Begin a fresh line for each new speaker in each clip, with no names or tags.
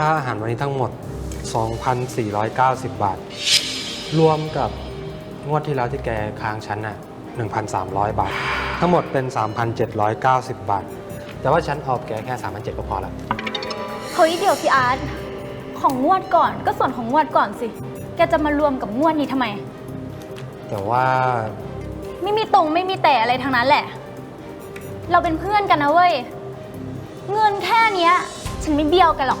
ค่าอาหารวันนี้ทั้งหมด 2,490 บาท รวมกับงวดที่แล้วที่แกค้างฉันน่ะ1,300 บาท ทั้งหมดเป็น 3,790 บาท แต่ว่าฉันเอาแกแค่3,700ก็พอละ
เฮ้ยเดี๋ยวพี่อาร์ตของงวดก่อนก็ส่วนของงวดก่อนสิ แกจะมารวมกับงวดนี้ทำไม
แต่ว่า
ไม่มีตรงไม่มีแต่อะไรทั้งนั้นแหละ เราเป็นเพื่อนกันนะเว้ย เงินแค่เนี้ย ฉันไม่เบี้ยวแกันหรอก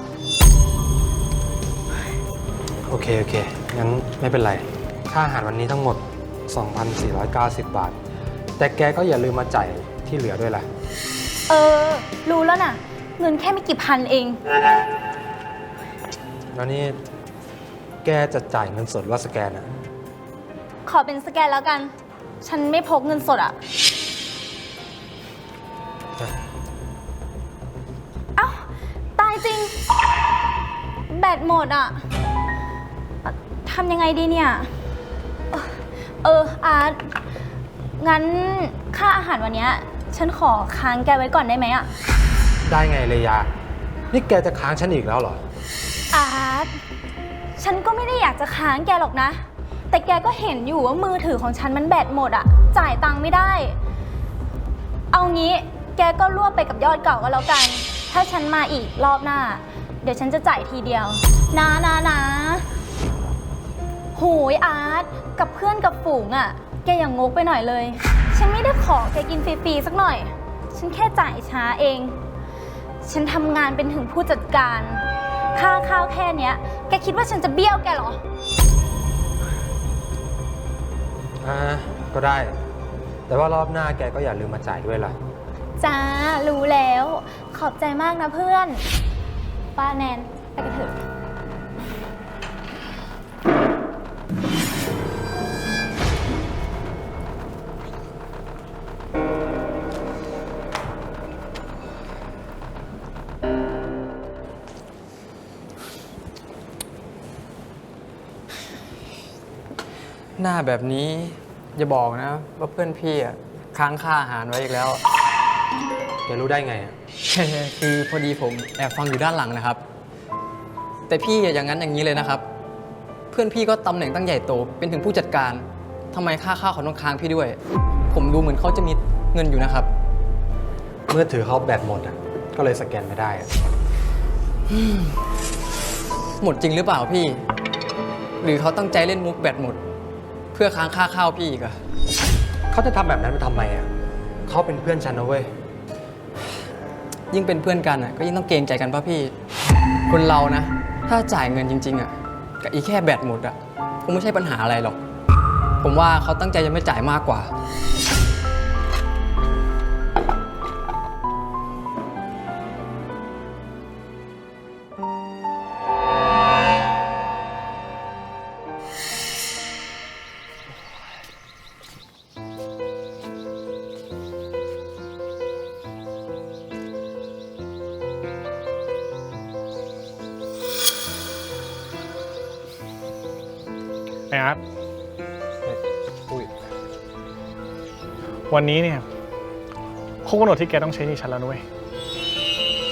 โอเค โอเค งั้นไม่เป็นไร ค่าอาหารวันนี้ทั้งหมด 2,490 บาท แต่แกก็อย่าลืมมาจ่ายที่เหลือด้วยล่ะ
เออ รู้แล้วน่ะ เงินแค่ไม่กี่พันเอง
แล้วนี่ แกจะจ่ายเงินสดหรือว่าสแกนอะ
ขอเป็นสแกนแล้วกัน ฉันไม่พกเงินสดอะเอ้า ตายจริง แบตหมดอะเอ่อ ทำยังไงดีเนี่ยเอ่อเอออาร์ตงั้นค่าอาหารวันเนี้ยฉันขอค้างแกไว้ก่อนได้ไหมอะ
ได้ไงเลยยา นี่แกจะค้างฉันอีกแล้วเหรอ
อาร์ตฉันก็ไม่ได้อยากจะค้างแกหรอกนะ แต่แกก็เห็นอยู่ว่ามือถือของฉันมันแบตหมดอะจ่ายตังค์ไม่ได้ เอางี้แกก็รวบไปกับยอดเก่าก็แล้วกัน ถ้าฉันมาอีกรอบหน้า เดี๋ยวฉันจะจ่ายทีเดียว นะนะนะ โหยอาร์ตกับเพื่อนกับฝูงอะแกอย่างงกไปหน่อยเลย ฉันไม่ได้ขอแกกินฟรีๆสักหน่อย ฉันแค่จ่ายช้าเอง ฉันทำงานเป็นถึงผู้จัดการ ค่าข้าวแค่เนี้ย แกคิดว่าฉันจะเบี้ยวแกเหรอ
อ่าก็ได้ แต่ว่ารอบหน้าแกก็อย่าลืมมาจ่ายด้วยล่ะ
จ้า รู้แล้ว ขอบใจมากนะเพื่อน ป้าแนน ไปกันเถอะ
หน้าแบบนี้ อย่าบอกนะ ว่าเพื่อนพี่อะค้างค่าอาหารไว้อีกแล้ว
แกรู้ได้ไงอะ
คือพอดีผมแอบฟังอยู่ด้านหลังนะครับ แต่พี่อะอย่างนั้นอย่างนี้เลยนะครับ เพื่อนพี่ก็ตำแหน่งตั้งใหญ่โต เป็นถึงผู้จัดการทำไมค่าข้าวเขาต้องค้างพี่ด้วย ผมดูเหมือนเขาจะมีเงินอยู่นะครับ
มือถือเขาแบตหมดอะก็เลยสแกนไม่ได้อะ
หมดจริงหรือเปล่าพี่ หรือเขาตั้งใจเล่นมุกแบตหมดเพื่อค้างค่าข้าวพี่อีกอะ
เขาจะทำแบบนั้นไปทำไมอะเขาเป็นเพื่อนฉันนะเว้ย
ยิ่งเป็นเพื่อนกันอะก็ยิ่งต้องเกรงใจกันป่ะพี่ คนเรานะ ถ้าจ่ายเงินจริง ๆอะกับอีแค่แบตหมดอะคงไม่ใช่ปัญหาอะไรหรอก ผมว่าเขาตั้งใจจะไม่จ่ายมากกว่า
ไออาร์ต
อุ้ย
วันนี้เนี่ยครบกำหนดที่แกต้องใช้หนี่ฉันแล้วนุ้ย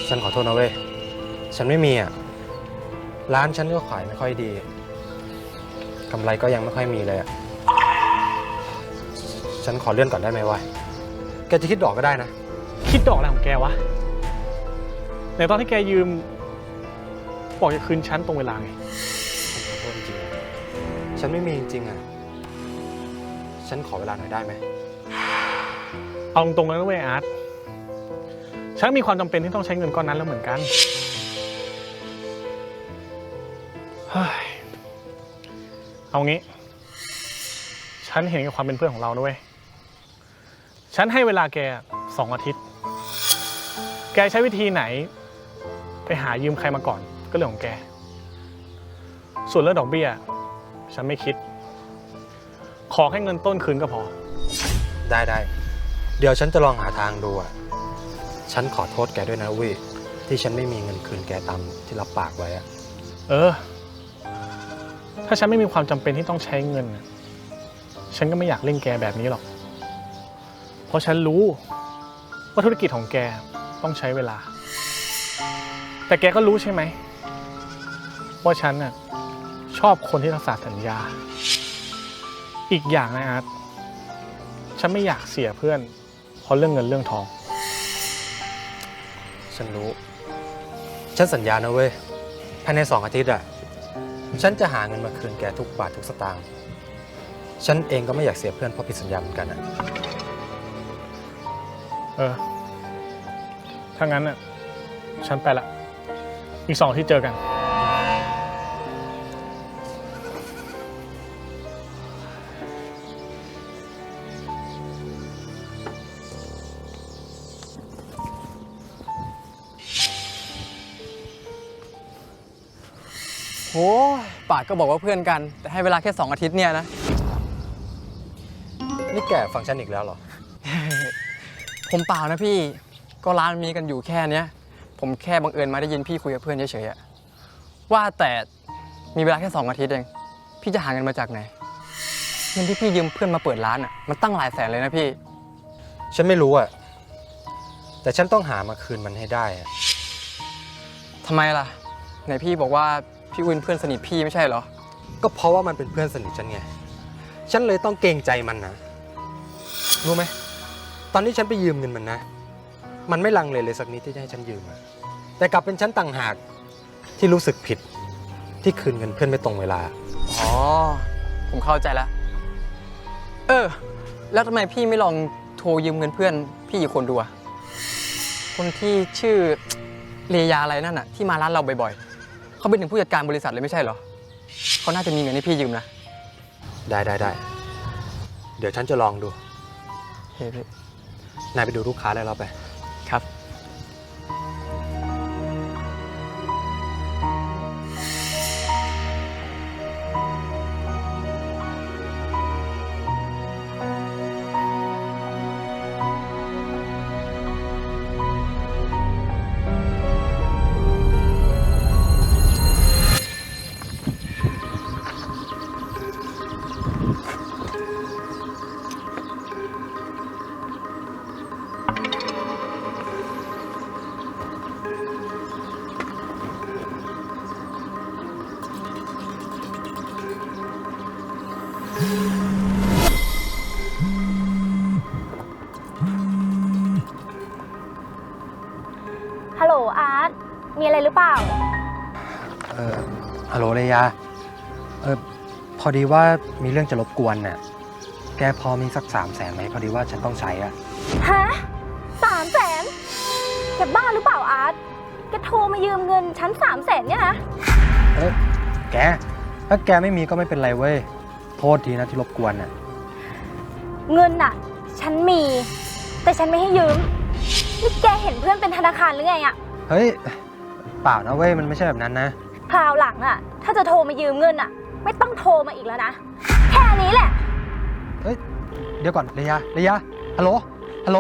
ฉันขอโทษนะเว้ย ฉันไม่มีอะ ร้านฉันก็ขายไม่ค่อยดีกำไรก็ยังไม่ค่อยมีเลยอะ ฉันขอเลื่อนก่อนได้ไหมวะ แกจะคิดดอกก็ได้นะ
คิดดอกอะไรของแกวะในตอนที่แกยืม บอกจะคืนฉันตรงเวลาไง
ฉันไม่มีจริงๆอะ ฉันขอเวลาหน่อยได้ไหม
เอาตรงๆนะเว้ยอาร์ตฉันมีความจำเป็นที่ต้องใช้เงินก้อนนั้นแล้วเหมือนกันเฮ้ยเอางี้ ฉันเห็นกับความเป็นเพื่อนของเรานะเว้ยฉันให้เวลาแกสองอาทิตย์ แกใช้วิธีไหน ไปหายืมใครมาก่อนก็เรื่องของแก ส่วนเรื่องดอกเบี้ย ฉันไม่คิด ขอแค่เงินต้นคืนก็พอ
ได้ได้ เดี๋ยวฉันจะลองหาทางดูอะ ฉันขอโทษแกด้วยนะเวิที่ฉันไม่มีเงินคืนแกตามที่รับปากไว้อะ
เออ ถ้าฉันไม่มีความจำเป็นที่ต้องใช้เงินน่ะฉันก็ไม่อยากเล่นแกแบบนี้หรอก เพราะฉันรู้ว่าธุรกิจของแกต้องใช้เวลา แต่แกก็รู้ใช่ไหมว่าฉันน่ะ ชอบคนที่รักษาสัญญา อีกอย่างนะอาร์ตฉันไม่อยากเสียเพื่อน เพราะเรื่องเงินเรื่องทอง
ฉันรู้ ฉันสัญญานะเว้ย ภายในสองอาทิตย์อะฉันจะหาเงินมาคืนแกทุกบาททุกสตางค์ ฉันเองก็ไม่อยากเสียเพื่อนเพราะผิดสัญญาเหมือนกันอะ
เออ ถ้างั้นน่ะฉันไปละ อีกสองที่เจอกัน
โอ้ยปากก็บอกว่าเพื่อนกัน แต่ให้เวลาแค่ 2 อาทิตย์เนี่ยนะ
นี่แกฟังฉันอีกแล้วเหรอ
ผมเปล่านะพี่ ก็ร้านมีกันอยู่แค่เนี้ย ผมแค่บังเอิญมาได้ยินพี่คุยกับเพื่อนเฉยๆอะว่าแต่มีเวลาแค่ 2 อาทิตย์เอง พี่จะหาเงินมาจากไหน เงินที่พี่ยืมเพื่อนมาเปิดร้านอะ มันตั้งหลายแสนเลยนะพี่
ฉันไม่รู้อะแต่ฉันต้องหามาคืนมันให้ได้อะ
ทำไมล่ะ ไหนพี่บอกว่า พี่วินเพื่อนสนิทพี่ไม่ใช่เหรอ
ก็เพราะว่ามันเป็นเพื่อนสนิทฉันไง ฉันเลยต้องเกรงใจมันนะ รู้ไหม ตอนที่ฉันไปยืมเงินมันนะ มันไม่ลังเลเลยสักนิดที่จะให้ฉันยืมอะแต่กลับเป็นฉันต่างหากที่รู้สึกผิดที่คืนเงินเพื่อนไม่ตรงเวลา
อ๋อ ผมเข้าใจแล้ว เออ แล้วทำไมพี่ไม่ลองโทรยืมเงินเพื่อน พี่อีกคนดูอะคนที่ชื่อเลยาอะไรนั่นอะที่มาร้านเราบ่อยๆ เขาเป็นถึงผู้จัดการบริษัทเลยไม่ใช่เหรอ เขาน่าจะมีเงินให้พี่ยืมนะ
ได้ได้ได้เดี๋ยวฉันจะลองดู
เฮ้ยพี่
นายไปดูลูกค้าได้แล้วไป อดีว่ามีเรื่องจะรบกวนน่ะ แกพอมีสักสามแสนไหมพอดีว่าฉันต้องใช้อะ
ฮะสามแสนแกบ้าหรือเปล่าอาร์ตแกโทรมายืมเงินฉันสามแสนเนี่ยนะ
เออแก ถ้าแกไม่มีก็ไม่เป็นไรเว้ย โทษทีนะที่รบกวนน่ะ
เงินน่ะ ฉันมี แต่ฉันไม่ให้ยืม นี่แกเห็นเพื่อนเป็นธนาคารหรือไงอะ
เฮ้ย เปล่านะเว้ย มันไม่ใช่แบบนั้นนะ
คราวหลังอะถ้าจะโทรมายืมเงินอะ ไม่ต้องโทรมาอีกแล้วนะ แค่นี้แหละ
เฮ้ย เดี๋ยวก่อนเลยาเลยาฮัลโหล ฮัลโหล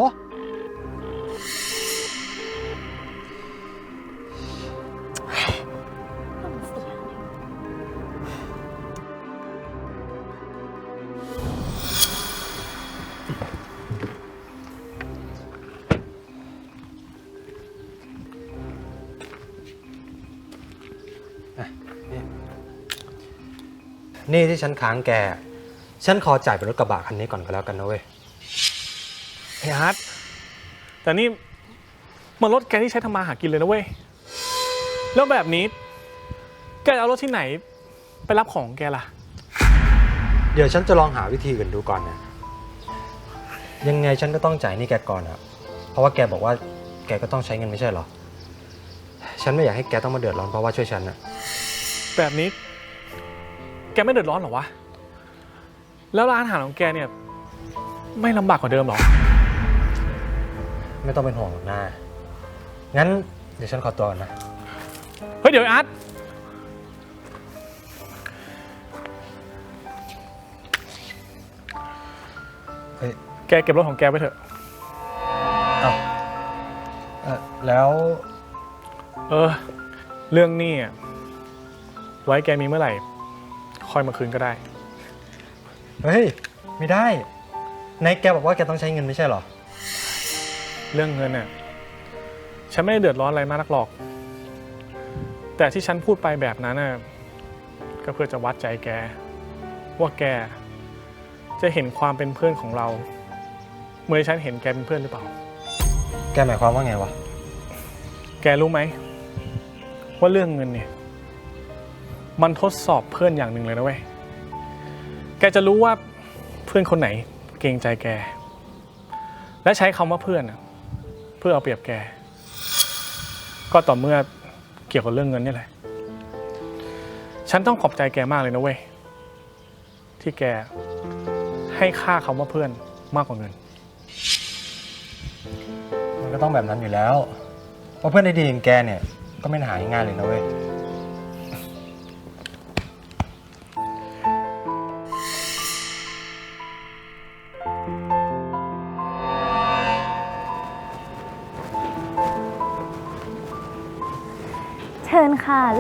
นี่ที่ฉันค้างแก ฉันขอจ่ายเป็นรถกระบะคันนี้ก่อนก็แล้วกันนะเว้ย
เฮ้ยอาร์ตแต่นี่มันรถแกที่ใช้ทำมาหากินเลยนะเว้ย แล้วแบบนี้ แกจะเอารถที่ไหนไปรับของแกล่ะ
เดี๋ยวฉันจะลองหาวิธีอื่นดูก่อนนะ ยังไงฉันก็ต้องจ่ายหนี่แกก่อนอะเพราะว่าแกบอกว่าแกก็ต้องใช้เงินไม่ใช่เหรอ ฉันไม่อยากให้แกต้องมาเดือดร้อนเพราะว่าช่วยฉันอะ
แบบนี้แกไม่เดือดร้อนเหรอวะ แล้วร้านอาหารของแกเนี่ย ไม่ลำบากกว่าเดิมเหรอ
ไม่ต้องเป็นห่วงหรอกนะงั้นเดี๋ยวฉันขอตัวก่อนนะ
เฮ้ยเดี๋ยวอาร์ต
เฮ้ย
แกเก็บรถของแกไปเถอะ
เอาเออแล้ว
เออ เรื่องหนี้อะไว้แกมีเมื่อไหร่ ค่อยมาคืนก็ได้
เฮ้ย ไม่ได้ไหนแกบอกว่าแกต้องใช้เงินไม่ใช่เหรอ
เรื่องเงินเนี่ยฉันไม่ได้เดือดร้อนอะไรมากนักหรอก แต่ที่ฉันพูดไปแบบนั้นน่ะก็เพื่อจะวัดใจแก ว่าแก จะเห็นความเป็นเพื่อนของเรา เมื่อฉันเห็นแกเป็นเพื่อนหรือเปล่า
แกหมายความว่าไงวะ
แกรู้ไหม ว่าเรื่องเงินเนี่ย มันทดสอบเพื่อนอย่างหนึ่งเลยนะเว้ย แกจะรู้ว่าเพื่อนคนไหนเกรงใจแก และใช้คำว่าเพื่อนเพื่อเอาเปรียบแก ก็ต่อเมื่อเกี่ยวกับเรื่องเงินนี่แหละ ฉันต้องขอบใจแกมากเลยนะเว้ย ที่แกให้ค่าคำว่าเพื่อนมากกว่าเงิน
มันก็ต้องแบบนั้นอยู่แล้ว เพราะเพื่อนได้ดีอย่างแกเนี่ย ก็ไม่หาง่ายเลยนะเว้ย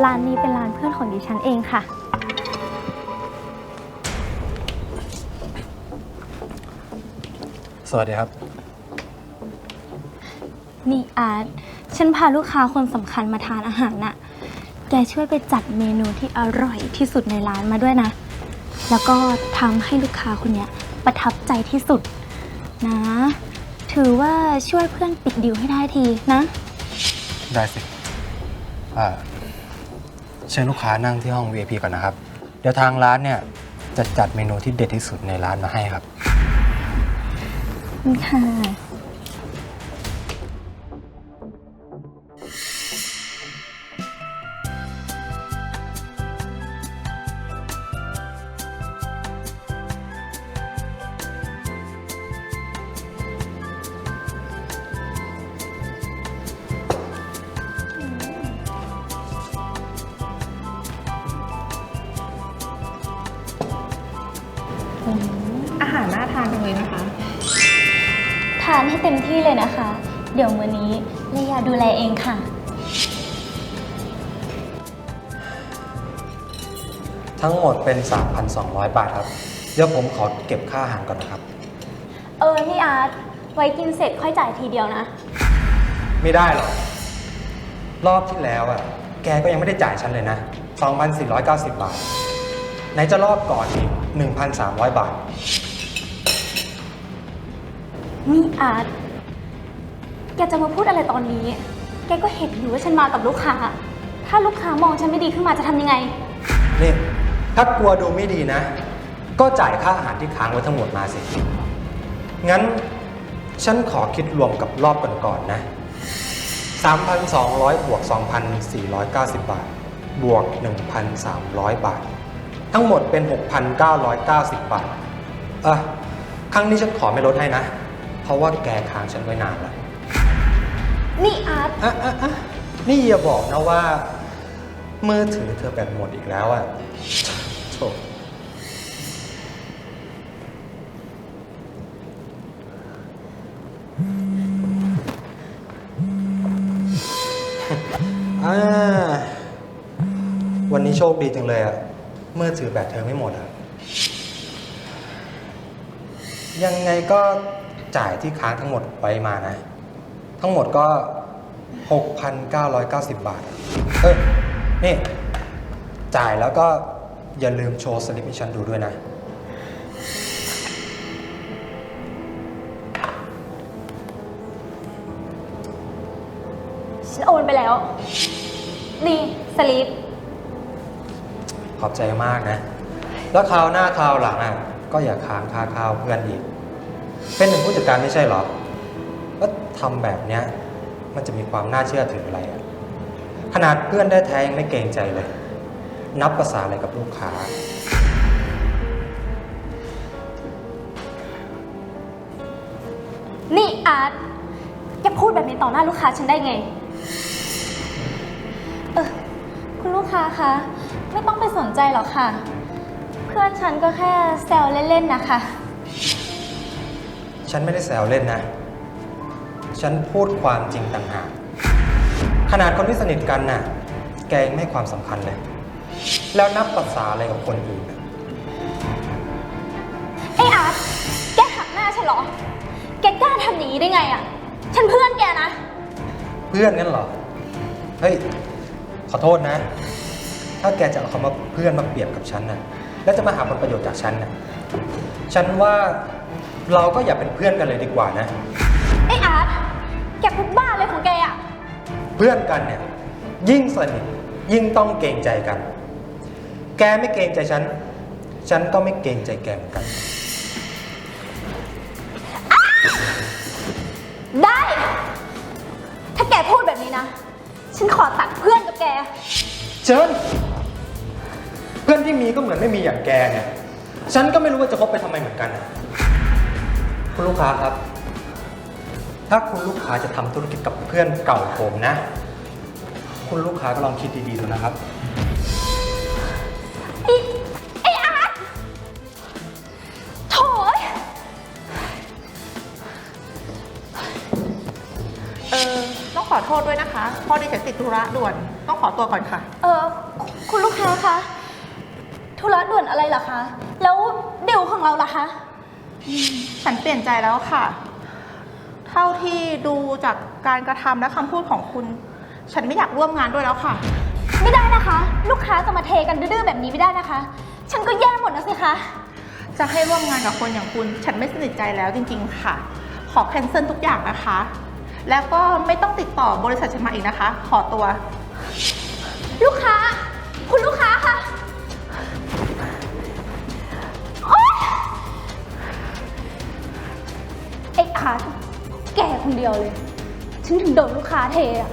ร้านนี้เป็นร้านเพื่อนของดิฉันเองค่ะ
สวัสดีครับ
นี่อาร์ต ฉันพาลูกค้าคนสำคัญมาทานอาหารน่ะ แกช่วยไปจัดเมนูที่อร่อยที่สุดในร้านมาด้วยนะ แล้วก็ทำให้ลูกค้าคนเนี้ยประทับใจที่สุดนะ ถือว่าช่วยเพื่อนปิดดิวให้ได้ทีนะ
ได้สิ อ่า เชิญลูกค้านั่งที่ห้อง VIP ก่อนนะครับ เดี๋ยวทางร้านเนี่ยจะจัดเมนูที่เด็ดที่สุดในร้านมาให้ครับ
ค่ะ
น่าทานจังเลยนะคะ
ทานให้เต็มที่เลยนะคะ เดี๋ยวมื้อนี้เลยาดูแลเองค่ะ
ทั้งหมดเป็น 3,200 บาทครับ เดี๋ยวผมขอเก็บค่าอาหารก่อนนะครับ
เออนี่อาร์ตไว้กินเสร็จค่อยจ่ายทีเดียวนะ
ไม่ได้หรอก รอบที่แล้วอะ แกก็ยังไม่ได้จ่ายฉันเลยนะ 2,490 บาท ไหนจะรอบก่อนอีก 1,300 บาท
นี่อาร์ตแกจะมาพูดอะไรตอนนี้ แกก็เห็นอยู่ว่าฉันมากับลูกค้า ถ้าลูกค้ามองฉันไม่ดีขึ้นมาจะทำยังไง
นี่ ถ้ากลัวดูไม่ดีนะ ก็จ่ายค่าอาหารที่ค้างไว้ทั้งหมดมาสิ งั้นฉันขอคิดรวมกับรอบก่อนๆนะ 3,200 บวก 2,490 บาท บวก 1,300 บาท ทั้งหมดเป็น 6,990 บาท เออครั้งนี้ฉันขอไม่ลดให้นะ เพราะว่าแกค้างฉันไว้นานแล้ว
นี่อาร์ต
อะอะอะนี่อย่าบอกนะว่า มือถือเธอแบตหมดอีกแล้วอะโถอ่าวันนี้โชคดีจังเลยอะมือถือแบตเธอไม่หมดอะยังไงก็ จ่ายที่ค้างทั้งหมดไปมานะ ทั้งหมดก็ 6,990 บาท เออนี่ จ่ายแล้วก็อย่าลืมโชว์สลิปให้ฉันดูด้วยนะ
ฉันโอนไปแล้ว นี่สลิป
ขอบใจมากนะ แล้วคราวหน้าคราวหลังอะ ก็อย่าค้างค่าข้าวเพื่อนอีก เป็นหนึ่งผู้จัดการไม่ใช่เหรอ แล้วทำแบบเนี้ยมันจะมีความน่าเชื่อถืออะไรอะขนาดเพื่อนได้แท้ยังไม่เกรงใจเลย นับภาษาอะไรกับลูกค้า
นี่อาร์ตแกพูดแบบนี้ต่อหน้าลูกค้าฉันได้ไง เออคุณลูกค้าคะ ไม่ต้องไปสนใจหรอกค่ะ เพื่อนฉันก็แค่แซวเล่นๆนะคะ
ฉันไม่ได้แซวเล่นนะ ฉันพูดความจริงต่างหาก ขนาดคนที่สนิทกันน่ะ แกยังไม่ให้ความสำคัญเลย แล้วนับภาษาอะไรกับคนอื่นน่ะ
ไออาร์ตแกหักหน้าฉันเหรอ แกกล้าทำอย่างนี้ได้ไงอะฉันเพื่อนแกนะ
เพื่อนงั้นเหรอ เฮ้ย ขอโทษนะ ถ้าแกจะเอาคำว่าเพื่อนมาเปรียบกับฉันนะแล้วจะมาหาผลประโยชน์จากฉันนะฉันว่า เราก็อย่าเป็นเพื่อนกันเลยดีกว่านะ
ไอ้อาร์ตแกพูดบ้าเลยของแกอะ
เพื่อนกันเนี่ย ยิ่งสนิทยิ่งต้องเกรงใจกัน แกไม่เกรงใจฉัน ฉันก็ไม่เกรงใจแกเหมือนกัน
ได้ ถ้าแกพูดแบบนี้นะ ฉันขอตัดเพื่อนกับแก
เชิญเพื่อนที่มีก็เหมือนไม่มีอย่างแกเนี่ย ฉันก็ไม่รู้ว่าจะคบไปทำไมเหมือนกันนะ คุณลูกค้าครับ ถ้าคุณลูกค้าจะทำธุรกิจกับเพื่อนเก่าผมนะ คุณลูกค้าก็ลองคิดดีๆดูนะครับ
ไอ้ไอ้อาร์ตโถ่เอ้ย
เออต้องขอโทษด้วยนะคะ พอดีฉันติดธุระด่วน ต้องขอตัวก่อนค่ะ
เออคุณลูกค้าคะธุระด่วนอะไรเหรอคะ แล้วเดี่ยวของเราล่ะคะ
ฉันเปลี่ยนใจแล้วค่ะ เท่าที่ดูจากการกระทำและคำพูดของคุณ ฉันไม่อยากร่วมงานด้วยแล้วค่ะ
ไม่ได้นะคะ ลูกค้าจะมาเทกันดื้อๆแบบนี้ไม่ได้นะคะ ฉันก็แย่หมดนะสิคะ
จะให้ร่วมงานกับคนอย่างคุณ ฉันไม่สนิทใจแล้วจริง ๆ ค่ะ ขอแคนเซิลทุกอย่างนะคะ แล้วก็ไม่ต้องติดต่อบริษัทฉันมาอีกนะคะ ขอตัว
ลูกค้า คุณลูกค้าคะ ค้าแกคนเดียวเลย ฉันถึงโดนลูกค้าเทอะ